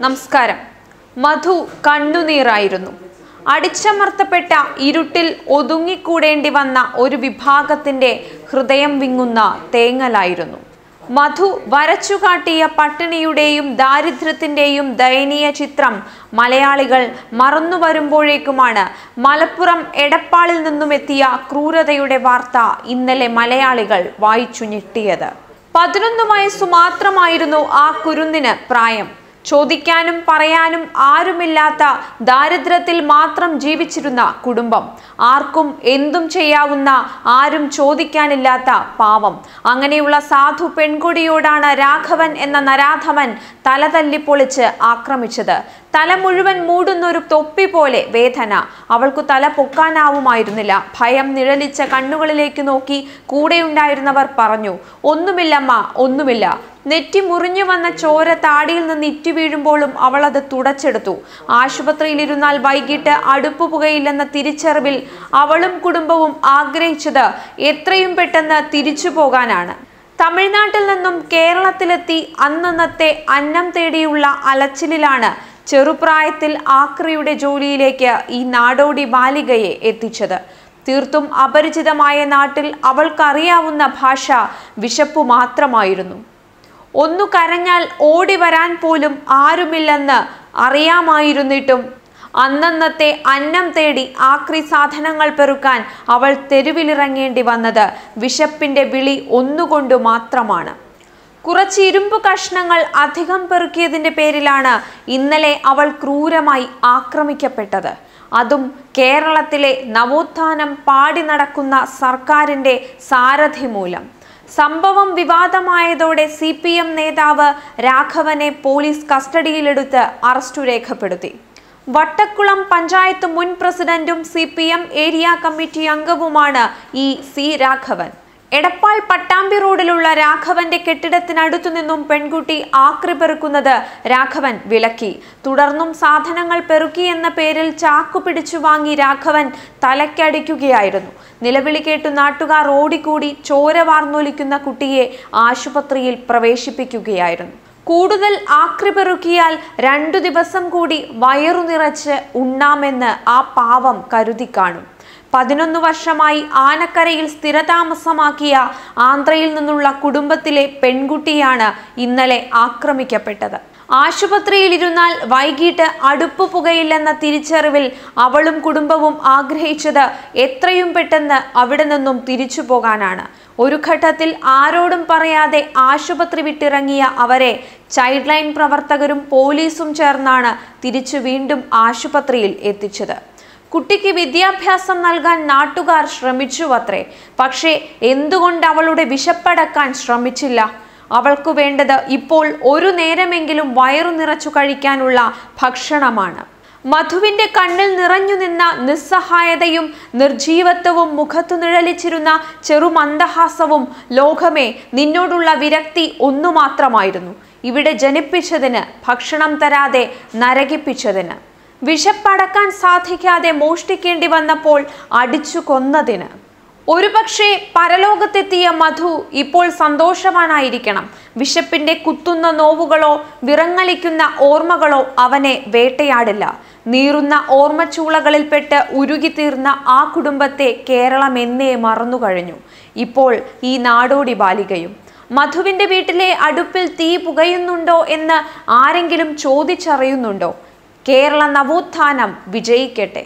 നമസ്കാരം. മധു കണ്ണുനീറായിരുന്നു. അടിച്ചമർത്തപ്പെട്ട ഇരുട്ടിൽ ഒതുങ്ങിക്കൂടേണ്ടി വന്ന ഒരു വിഭാഗത്തിന്റെ ഹൃദയം വിങ്ങുന്ന തേങ്ങലായിരുന്നു. മധു വരച്ചുകാട്ടിയ പട്ടിണിയുടെയും ദാരിദ്ര്യത്തിന്റെയും ദയനീയ ചിത്രം മലയാളികൾ മറന്നു വരുമ്പോഴേക്കുമാണ് മലപ്പുറം എടപ്പാളിൽ നിന്നുമെത്തിയ ക്രൂരതയുടെ വാർത്ത ഇന്നലെ മലയാളികൾ വായിച്ചു ഞെട്ടിയത്. പതിനൊന്ന് വയസ്സു മാത്രമായിരുന്നു ആ കുരുന്നിന് പ്രായം. ചോദിക്കാനും പറയാനും ആരുമില്ലാത്ത ദാരിദ്ര്യത്തിൽ മാത്രം ജീവിച്ചിരുന്ന കുടുംബം. ആർക്കും എന്തും ചെയ്യാവുന്ന ആരും ചോദിക്കാനില്ലാത്ത പാവം. അങ്ങനെയുള്ള സാധു പെൺകുടിയോടാണ് രാഘവൻ എന്ന നരാധമൻ തല തല്ലിപ്പൊളിച്ച് ആക്രമിച്ചത്. തല മുഴുവൻ മൂടുന്ന ഒരു തൊപ്പി പോലെ വേദന. അവൾക്കു തല പൊക്കാനാവുമായിരുന്നില്ല. ഭയം നിഴലിച്ച കണ്ണുകളിലേക്ക് നോക്കി കൂടെയുണ്ടായിരുന്നവർ പറഞ്ഞു ഒന്നുമില്ലമ്മ ഒന്നുമില്ല. നെറ്റി മുറിഞ്ഞു വന്ന ചോര താടിയിൽ നിന്ന് ഇറ്റു വീഴുമ്പോഴും അവൾ അത് തുടച്ചെടുത്തു. ആശുപത്രിയിലിരുന്നാൽ വൈകിട്ട് അടുപ്പ് പുകയില്ലെന്ന തിരിച്ചറിവിൽ അവളും കുടുംബവും ആഗ്രഹിച്ചത് എത്രയും പെട്ടെന്ന് തിരിച്ചു പോകാനാണ്. തമിഴ്നാട്ടിൽ നിന്നും കേരളത്തിലെത്തി അന്നന്നത്തെ അന്നം തേടിയുള്ള അലച്ചിലിലാണ് ചെറുപ്രായത്തിൽ ആക്രിയുടെ ജോലിയിലേക്ക് ഈ നാടോടി ബാലികയെ എത്തിച്ചത്. തീർത്തും അപരിചിതമായ നാട്ടിൽ അവൾക്കറിയാവുന്ന ഭാഷ വിശപ്പു മാത്രമായിരുന്നു ഒന്നു കരഞ്ഞാൽ ഓടി വരാൻ പോലും ആരുമില്ലെന്ന് അറിയാമായിരുന്നിട്ടും. അന്നന്നത്തെ അന്നം തേടി ആക്രി സാധനങ്ങൾ പെറുക്കാൻ അവൾ തെരുവിലിറങ്ങേണ്ടി വന്നത് വിശപ്പിന്റെ വിളി ഒന്നുകൊണ്ടു മാത്രമാണ്. കുറച്ച് ഇരുമ്പ് കഷ്ണങ്ങൾ അധികം പെറുക്കിയതിന്റെ പേരിലാണ് ഇന്നലെ അവൾ ക്രൂരമായി ആക്രമിക്കപ്പെട്ടത്. അതും കേരളത്തിലെ നവോത്ഥാനം പാടി നടക്കുന്ന സർക്കാരിന്റെ സാരഥി മൂലം. സംഭവം വിവാദമായതോടെ സി പി എം നേതാവ് രാഘവനെ പോലീസ് കസ്റ്റഡിയിലെടുത്ത് അറസ്റ്റു രേഖപ്പെടുത്തി. വട്ടക്കുളം പഞ്ചായത്ത് മുൻ പ്രസിഡന്റും സി ഏരിയ കമ്മിറ്റി അംഗവുമാണ് ഇ സി രാഘവൻ. എടപ്പാൾ പട്ടാമ്പി റോഡിലുള്ള രാഘവന്റെ കെട്ടിടത്തിനടുത്തു നിന്നും പെൺകുട്ടി ആക്രി പെറുക്കുന്നത് രാഘവൻ വിലക്കി. തുടർന്നും സാധനങ്ങൾ പെറുക്കി എന്ന പേരിൽ ചാക്കു പിടിച്ചു വാങ്ങി രാഘവൻ തലയ്ക്കടിക്കുകയായിരുന്നു നിലവിളി കേട്ടു നാട്ടുകാർ ഓടിക്കൂടി ചോര വാർന്നൊലിക്കുന്ന കുട്ടിയെ ആശുപത്രിയിൽ പ്രവേശിപ്പിക്കുകയായിരുന്നു. കൂടുതൽ ആക്രി പെറുക്കിയാൽ രണ്ടു ദിവസം കൂടി വയറു നിറച്ച് ഉണ്ണാമെന്ന് ആ പാവം കരുതി കാണും. പതിനൊന്ന് വർഷമായി ആനക്കരയിൽ സ്ഥിരതാമസമാക്കിയ ആന്ധ്രയിൽ നിന്നുള്ള കുടുംബത്തിലെ പെൺകുട്ടിയാണ് ഇന്നലെ ആക്രമിക്കപ്പെട്ടത്. ആശുപത്രിയിൽ ഇരുന്നാൽ വൈകിട്ട് അടുപ്പ് പുകയില്ലെന്ന തിരിച്ചറിവിൽ അവളും കുടുംബവും ആഗ്രഹിച്ചത് എത്രയും പെട്ടെന്ന് അവിടെ നിന്നും തിരിച്ചു പോകാനാണ്. ഒരു ഘട്ടത്തിൽ ആരോടും പറയാതെ ആശുപത്രി വിട്ടിറങ്ങിയ അവരെ ചൈൽഡ് ലൈൻ പ്രവർത്തകരും പോലീസും ചേർന്നാണ് തിരിച്ചു വീണ്ടും ആശുപത്രിയിൽ എത്തിച്ചത്. കുട്ടിക്ക് വിദ്യാഭ്യാസം നൽകാൻ നാട്ടുകാർ ശ്രമിച്ചു അത്രേ പക്ഷേ എന്തുകൊണ്ട് അവളുടെ വിശപ്പടക്കാൻ ശ്രമിച്ചില്ല? അവൾക്കു വേണ്ടത് ഇപ്പോൾ ഒരു നേരമെങ്കിലും വയറു നിറച്ചു കഴിക്കാനുള്ള ഭക്ഷണമാണ്. മധുവിന്റെ കണ്ണിൽ നിറഞ്ഞു നിന്ന നിസ്സഹായതയും നിർജീവത്വവും മുഖത്തു നിഴലിച്ചിരുന്ന ചെറുമന്ദഹാസവും ലോകമേ നിന്നോടുള്ള വിരക്തി ഒന്നു മാത്രമായിരുന്നു ഇവിടെ ജനിപ്പിച്ചതിന് ഭക്ഷണം തരാതെ നരകിപ്പിച്ചതിന്. വിശപ്പടക്കാൻ സാധിക്കാതെ മോഷ്ടിക്കേണ്ടി വന്നപ്പോൾ അടിച്ചു കൊന്നതിന്. ഒരുപക്ഷെ പരലോകത്തെത്തിയ മധു ഇപ്പോൾ സന്തോഷവാനായിരിക്കണം. വിശപ്പിന്റെ കുത്തുന്ന നോവുകളോ വിറങ്ങലിക്കുന്ന ഓർമ്മകളോ അവനെ വേട്ടയാടില്ല. നീറുന്ന ഓർമ്മച്ചൂളകളിൽപ്പെട്ട് ഉരുകിത്തീർന്ന ആ കുടുംബത്തെ കേരളം എന്നേ മറന്നുകഴിഞ്ഞു. ഇപ്പോൾ ഈ നാടോടി ബാലികയും. മധുവിന്റെ വീട്ടിലെ അടുപ്പിൽ തീ പുകയുന്നുണ്ടോ എന്ന് ആരെങ്കിലും ചോദിച്ചറിയുന്നുണ്ടോ? കേരള നവോത്ഥാനം വിജയിക്കട്ടെ.